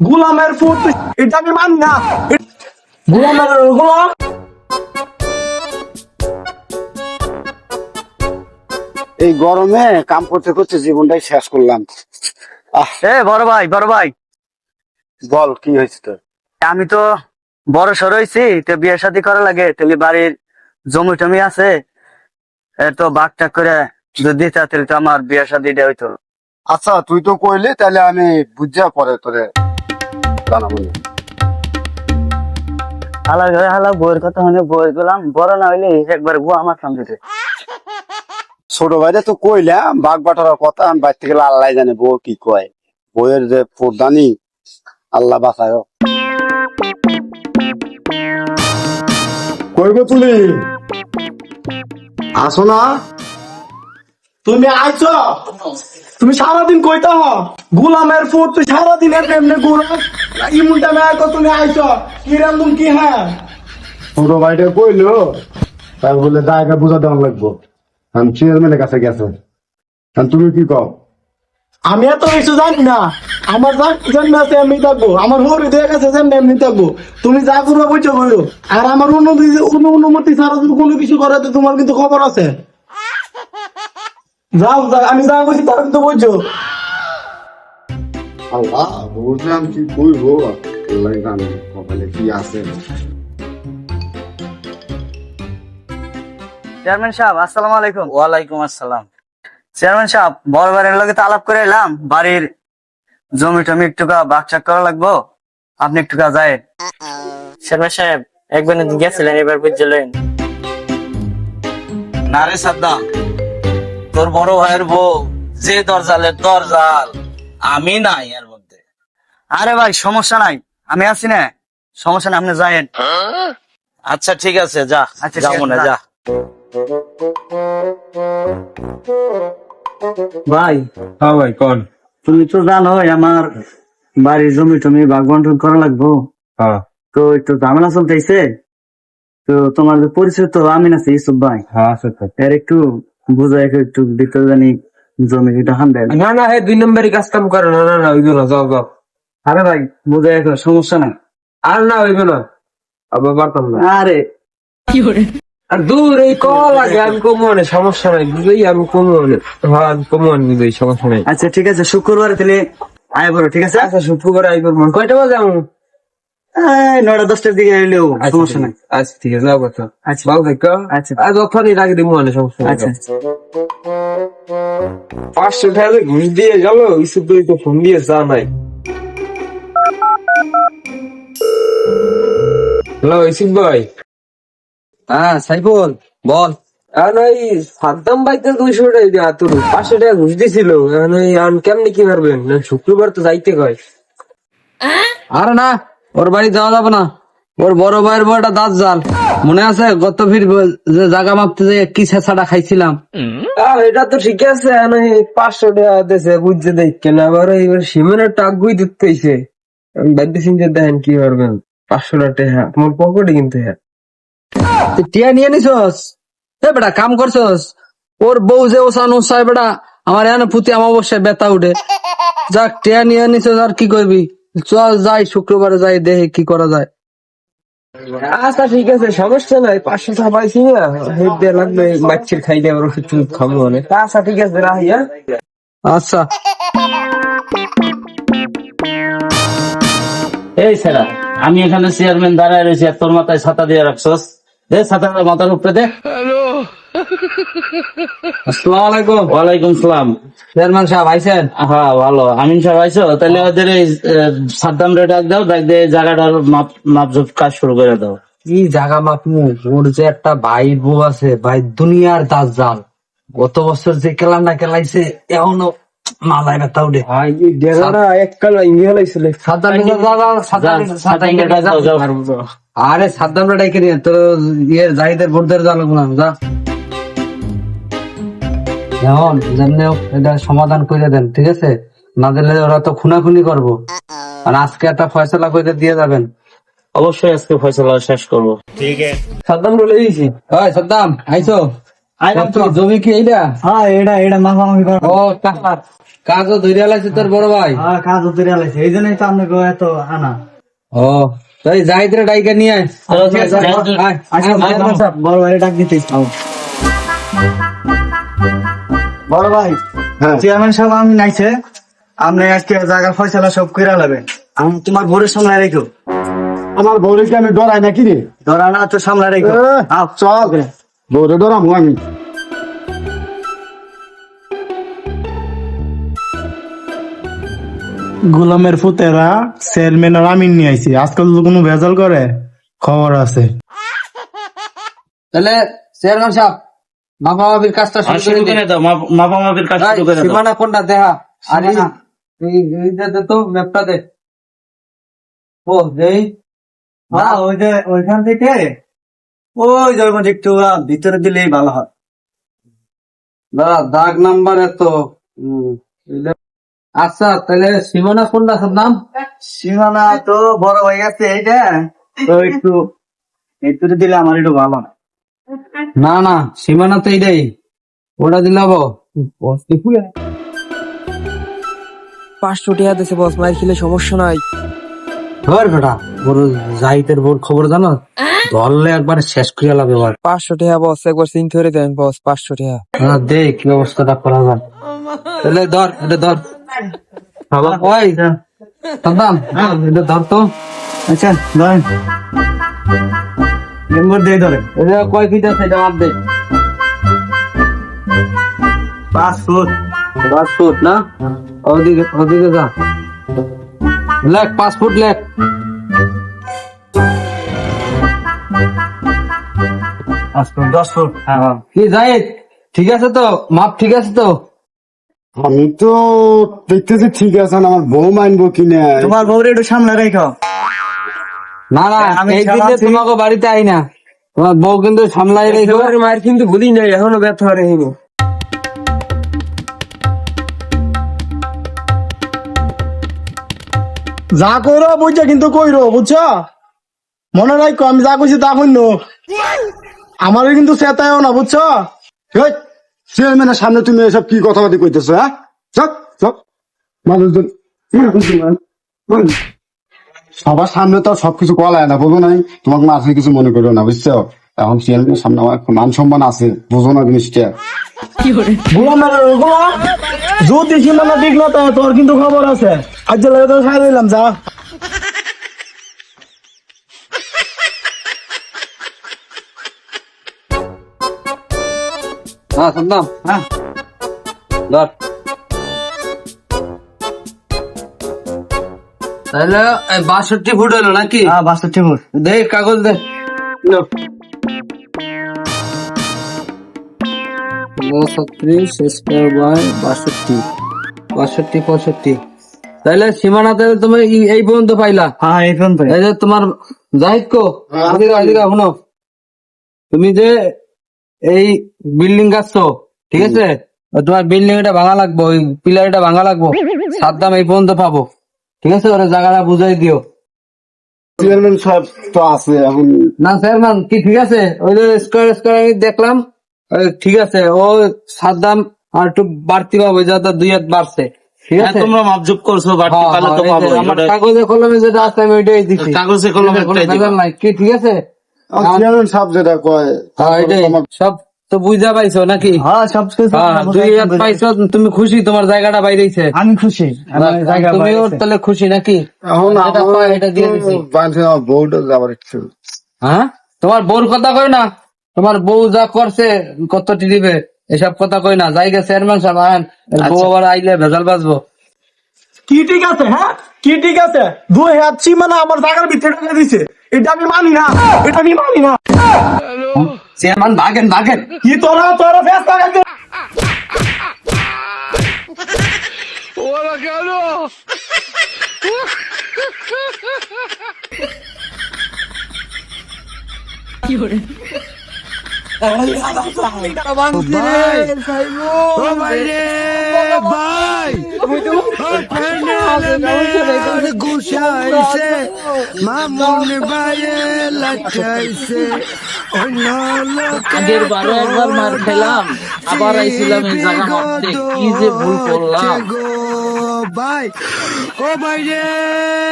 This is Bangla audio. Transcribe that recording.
গোলামের ফুট এটা আমি মানি না। গোলামের গোলাম। এই গরমে কাম করতে করতে জীবনটাই শেষ করলাম। এ বড় ভাই বড় ভাই। বল কি হয়েছে তোর? আমি তো বড় সর হয়েছি তো বিয়ে শাদী করা লাগে তাহলে বাড়ির জমি টমি আছে। তো বাঘ টাক করে যদি তাহলে তো আমার বিয়ে শাদীটা হইতো। আচ্ছা তুই তো কইলি তাহলে আমি বুঝা পরে তোরে। হালা ঘরে হালা বইয়ের কথা মানে বই গেলাম বড় না হইলে একবার গো আমার সামনে ছোট ভাইরা তো কইলাম বাঘ বাটার কথা আমি বাইর থেকে আল্লাহ জানে বউ কি কয়। বইয়ের যে প্রদানি আল্লাহ বাঁচায়। কইব তুলি আসো না। তুমি আইছ? তুমি সারাদিন কইতা হ গোলামের ফুট তুই সারাদিন এমনি এমনি ঘুরা ইমুনটা মেয়ে কো তুমি আইছ? কি রান্ধুম কি হ্যাঁ? ছোট ভাইটা কইলো তাই বলে জায়গা বুঝা দেওয়া লাগবো। আমি চেয়ারম্যানের কাছে গেছে। তুমি কি কও? আমি এত কিছু জানি না। আমার যা জন্য আছে এমনি থাকব। আমার হরি দিয়ে গেছে যেমনি এমনি থাকব। তুমি যা করব বুঝছ করো আর আমার অনুমতি অনু- অনুমতি ছাড়া যদি কোনো কিছু করে তো তোমার কিন্তু খবর আছে। যাও যাও, আমি যা বলছি তার কিন্তু বুঝছ আল্লাহ বুঝলাম কি কইবো আল্লাহ জানে কপালে কি আছে। চেয়ারম্যান সাহেব আসসালামু আলাইকুম। ওয়ালাইকুম আসসালাম। চেয়ারম্যান সাহেব বড় বাড়ির লগে তো আলাপ করে এলাম। বাড়ির জমি টমি একটু বাঘ চাক করা লাগবো। আপনি একটু যায় শর্মা সাহেব একবার গেছিলেন এবার বুঝলেন। না রে সাদ্দাম। তোর বড় ভাইয়ের বউ যে দরজালের দরজাল আমি নাই এর মধ্যে। আরে ভাই সমস্যা নাই আমি আছি না। সমস্যা নাই আপনি যায়েন। আচ্ছা ঠিক আছে যা আচ্ছা, যা ঠিক আছে, মনে যা। ভাই। হ্যাঁ ভাই কন। তুমি তো জানো আমার বাড়ির জমি টমি বাঘ বন্টন করা লাগবো। হ্যাঁ। তো একটু ঝামেলা চলতেছে। তো তোমার যে পরিচয় তো আমিন আছে ইসুফ ভাই। হ্যাঁ আছে এর একটু বুঝাই একটু দিতে জানি জমি এটা হান দেন না না হে দুই নম্বরই কাজ কাম করে না না না না যাও যাও। আরে ভাই বুঝাই সমস্যা নাই। আর না হইব না। আবার পারতাম না। আরে। আর দূর এই কল আগে আমি কমু মানে সমস্যা নাই বুঝলি আমি কমু মানে হ্যাঁ আমি কমু মানে বুঝলি সমস্যা নাই। আচ্ছা ঠিক আছে শুক্রবার তাহলে আয় বড় ঠিক আছে? আচ্ছা শুক্রবার আইবার মন। কয়টা বাজে আমি নয়টা দশটার দিকে এলেও সমস্যা নাই। আচ্ছা ঠিক আছে যাও কথা। আচ্ছা। ভালো থাকো আচ্ছা। আর যখনই লাগে দিব মানে সমস্যা আচ্ছা পাঁচশো টাকা ঘুষ দিয়ে গেল তো ফোন দিয়ে যা নাই। হ্যালো ভাই। হ্যাঁ সাইফুল বল। আর ওই সাদ্দাম বাইতে দুইশো টাকা দিয়ে পাঁচশো টাকা ঘুষ দিছিল। এখন আন কেমনি কি পারবেন? শুক্রবার তো যাইতে কয়। আরে না ওর বাড়ি যাওয়া যাবে না। ওর বড় ভাইয়ের বড়টা দাঁত জাল। মনে আছে? গত ফির যে জায়গা মাপতে যে কি ছেঁচাটা খাইছিলাম। এটা তো ঠিক আছে ওই পাঁচশো টাকা দিয়েছে বুঝছে দেখছেন আবার ওই সিমেন্টের টাক বই দিতে হইছে আমি বাইতে চিনতে দেখেন কি পারবেন পাঁচশো টাকা তোমার পকেটে কিন্তু হ্যাঁ। টিয়া নিয়ে নিছস? এ বেটা কাম করছস? ওর বউ যে ওসান ওসায় বেটা আমার এখানে পুঁতি অমাবস্যায় বেতা উঠে। যাক টিয়া নিয়ে নিছস আর কি করবি? চল যাই শুক্রবারে যাই দেখি কি করা যায়। আচ্ছা ঠিক আছে সমস্যা নাই পাঁচশো টাকা পাইছি না। হেড দিয়ে লাগবে মাছের খাই দিয়ে ওষুধ টষুধ খাব অনেক। আচ্ছা ঠিক আছে রাহি হ্যাঁ? আচ্ছা। এই সেরা আমি এখানে চেয়ারম্যান দাঁড়ায় রয়েছি আর তোর মাথায় ছাতা দিয়ে রাখছস। দে ছাতাটা মাথার উপরে দে। আসসালামু আলাইকুম ওয়ালাইকুম সালাম। চেয়ারম্যান সাহেব আইছেন হ্যাঁ ভালো। আমিন সাহেব আইছো তাহলে ওদের এই সাদ্দাম রে ডাক দাও ডাক দিয়ে জায়গাটার মাপ মাপজোপ কাজ শুরু করে দাও। কি জায়গা মাপমু? ওর যে একটা ভাই বউ আছে ভাই দুনিয়ার দাস জাল গত বছর যে খেলাটা খেলাইছে এখনও মালায় ব্যথা উঠে। ভাই এককাল সাদ্দাম সাদ্দাম সাদ্দাম। আরে সাদ্দাম ডাইকে নিয়ে তোর ইয়ে জাহিদের বোর্ডের যা লাগবো না যা। যেমন যেমনি এটা সমাধান করে দেন ঠিক আছে না দিলে ওরা তো খুনাখুনি করব আর আজকে একটা ফয়সলা করে দিয়ে যাবেন অবশ্যই আজকে ফয়সলা শেষ করব ঠিক আছে সাদ্দাম বলে দিয়েছি ওই সাদ্দাম আইসো জমি কি এইটা হ্যাঁ এটা এটা মাফামাফি করা ও কাজও লাগছে তোর বড় ভাই হ্যাঁ কাজ উত্তর আলাইছে এই জন্যই তো আপনাকে এত আনা ও তাই জাহিদরে ডাইকা নিয়ে আয়। বড় ভাই ডাক দিতে বড় ভাই হ্যাঁ। চেয়ারম্যান সাহেব আমি নাইছে আপনি আজকে জায়গা ফয়সালা সব কইরা লাগবে আমি তোমার ভোরের সামনে রেখো আমার বউরে কি আমি ডরাই নাকি রে? ধরা না তো সামনে রেখো আও। চল। বউরে ডরামু আমি। গোলামের ফুতেরা চেয়ারম্যান আর আমিন নিয়ে আইছি। আজকাল তো কোনো ভেজাল করে খবর আছে। তাহলে চেয়ারম্যান সাহেব মাপির কাজটা শুরু করে কাজ শুরু করে দাও। সীমানা কোনটা দেখা আর এই- এই এইটা তো ম্যাপটা দে। ও দেই ওই যে ওইখান থেকে? ওই একটু ভিতরে দিলেই ভালো হয়। দাদা দাগ নাম্বার এত আচ্ছা তাহলে সীমানা কোনটা সব নাম? সীমানা তো বড় হয়ে গেছে এইটা। তো একটু ভিতরে দিলে আমার একটু ভালো হয়। না না সীমানা তো এইটাই। ওটা দিলে হব। পাঁচশো টাকা দিছে বস মায়ের খেলে সমস্যা নাই। ধর বেটা বড় জাহিদের বোর খবর জানো? ধরলে একবার শেষ করিয়া লাগবে এবার। পাঁচশো টাকা বস একবার সিন করে দেন বস পাঁচশো টাকা। হ্যাঁ দেখ কি ব্যবস্থাটা করা যায়। তাহলে ধর এটা ধর। ওই সাদ্দাম এটা ধর তো। আচ্ছা ধরেন মেম্বার দিয়ে ধরে এটা কয় ফিট আছে এটা মাপ দে। পাঁচ ফুট। পাঁচ ফুট না? ওদিকে ওদিকে যা। লেখ পাঁচ ফুট লেখ। পাঁচ ফুট দশ ফুট। হ্যাঁ কি জাহিদ? ঠিক আছে তো? মাপ ঠিক আছে তো? আমি তো দেখতেছি ঠিক আছে না, আমার বউ মানবো কিনা। তোমার বউরে একটু সামনে রেখো। না না এই দিনে তোমাকে বাড়িতে আই না। তোমার বউ কিন্তু সামলাই রেখো মায়ের কিন্তু ভুলি নাই এখনও ব্যর্থ যা কইরো বুঝছ কিন্তু কইরো বুঝছ? মনে রাখো আমি যা কইছি তা কইনো। আমারও কিন্তু চেতায়ও না বুঝছ? এই, চেয়ারম্যানের সামনে তুমি এসব কি কথাবার্তা কইতেছো হ্যাঁ? চক চক মানুষজন সবার সামনে তো সবকিছু কলায় না বোঝো নাই? তোমাকে মাঝে কিছু মনে করো না বুঝছ? এখন চেয়ারম্যানের সামনে আমার মান সম্মান আছে বুঝো না জিনিসটা। যদি সীমানা ঠিক না তোর কিন্তু খবর আছে। আজ লাগে তো খাই দিলাম যা। হ্যাঁ হ্যাঁ। ধর। তাহলে বাষট্টি ফুট হলো নাকি? হ্যাঁ বাষট্টি ফুট। দে কাগজ দে ছত্রিশ স্কোয়ার বাই বাষট্টি। বাষট্টি পঁয়ষট্টি। তাহলে তুমি এই পর্যন্ত পাইলা? হ্যাঁ এই পর্যন্ত এই যে তোমার জাহিদ কো এদিকে এদিকে শুনো। তুমি যে এই বিল্ডিং গাছছো ঠিক আছে? তোমার বিল্ডিং এটা ভাঙা লাগবো ওই পিলার এটা ভাঙা লাগবো। সাত দাম এই পর্যন্ত পাবো। ঠিক আছে ওরা জায়গাটা বুঝাই দিও। চেয়ারম্যান সাহেব তো আছে এখন না চেয়ারম্যান কি ঠিক আছে? ওই যে স্কোয়ার স্কোয়ার আমি দেখলাম। ঠিক আছে ও সাত দাম আর একটু বাড়তি পাবো যাতে দুই হাত বাড়ছে। ঠিক হ্যাঁ, আছে? তোমরা মাপজুপ করছ বাড়তি হ্যাঁ, পালে তো হ্যাঁ, পাবো আমার কাগজে কলমে যেটা আছে আমি ওইটাই কাগজে কলমে কি ঠিক আছে? চেয়ারম্যান সাহেব যেটা কয় সব তো বুঝা পাইছো নাকি? হ্যাঁ সব কিছু হ্যাঁ তুমি খুশি তোমার জায়গাটা বাইরেছে। আমি খুশি তুমিও পাইছে। তাহলে খুশি নাকি? হ্যাঁ? তোমার বউর কথা কই না? তোমার বউ যা করছে কত টিডিবে এসব কথা কই না। জায়গা চেয়ারম্যান সাহেব এর বউ আবার আইলে ভেজাল বাজবো কি ঠিক আছে হ্যাঁ? কি ঠিক আছে? দুই হাত সীমানা আমার জায়গার ভিতরে ঢুকে দিছে। এটা আমি মানি না। এটা আমি মানি না। চেয়ারম্যান ভাগেন ভাগেন কি তোরা তোরা ফেস লাগাইছে গুছাইছে মামুন লাটাইছে আগের বারো একবার মার খেলাম আবার আইছিলাম এই জায়গা মারতে কি যে ভুল করলাম ভাই ও ভাই রে